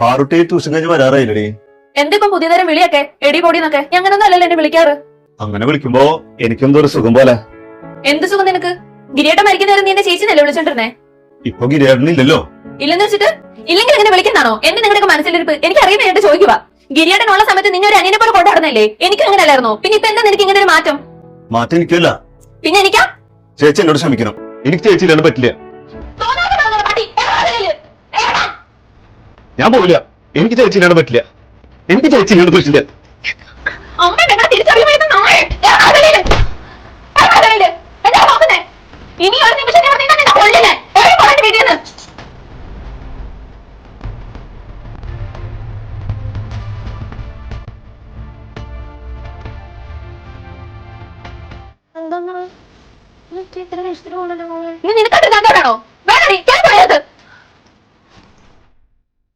Parutty tuition കഴിഞ്ഞ് വരാറായില്ലടി എന്തിപ്പോ വിളിയൊക്കെ? എടി പൊടിന്നൊക്കെ. അല്ലല്ലോ എന്നെ വിളിക്കാറ്. അങ്ങനെ വിളിക്കുമ്പോ എനിക്കെന്തോ ഒരു സുഖം പോലെ. എന്ത് സുഖം നിനക്ക്? ഗിരിയേട്ടൻ മരിക്കുന്നവരെ നീ എന്റെ ചേച്ചിനല്ലേ വിളിച്ചോണ്ടിരുന്നേ? ഇപ്പൊ ഗിരിയേട്ടനില്ലല്ലോ. ഇല്ലെന്ന് വെച്ചിട്ട്? ഇല്ലെങ്കിൽ എങ്ങനെ വിളിക്കുന്നാണോ എന്റെ നിങ്ങളുടെ മനസ്സിലിരിപ്പ് എനിക്ക് അറിയുന്ന എന്റെ ചോദിക്കുക ഗിരിയേട്ടൻ ഉള്ള സമയത്ത് നിന്നെ ഒരു അനിയനെ പോലെ കൊണ്ടാടുന്നല്ലേ എനിക്ക് അങ്ങനെ അല്ലായിരുന്നോ? പിന്നെ ഇപ്പൊ എന്താ നിനക്ക് ഇങ്ങനെ ഒരു മാറ്റം? മാറ്റം എനിക്കല്ല. പിന്നെ എനിക്കാ? ചേച്ചി എന്നോട് ക്ഷമിക്കണം. എനിക്ക് ചേച്ചി ഇല്ലാണ്ട് പറ്റില്ല. ഞാൻ പോവില്ല. എനിക്ക് ചേച്ചിയിലാണ് പറ്റില്ല. എനിക്ക് ചേച്ചിയിലാണ് പറ്റില്ല. അമ്മ ഞങ്ങളെ നിനക്കത്ര നാളെ.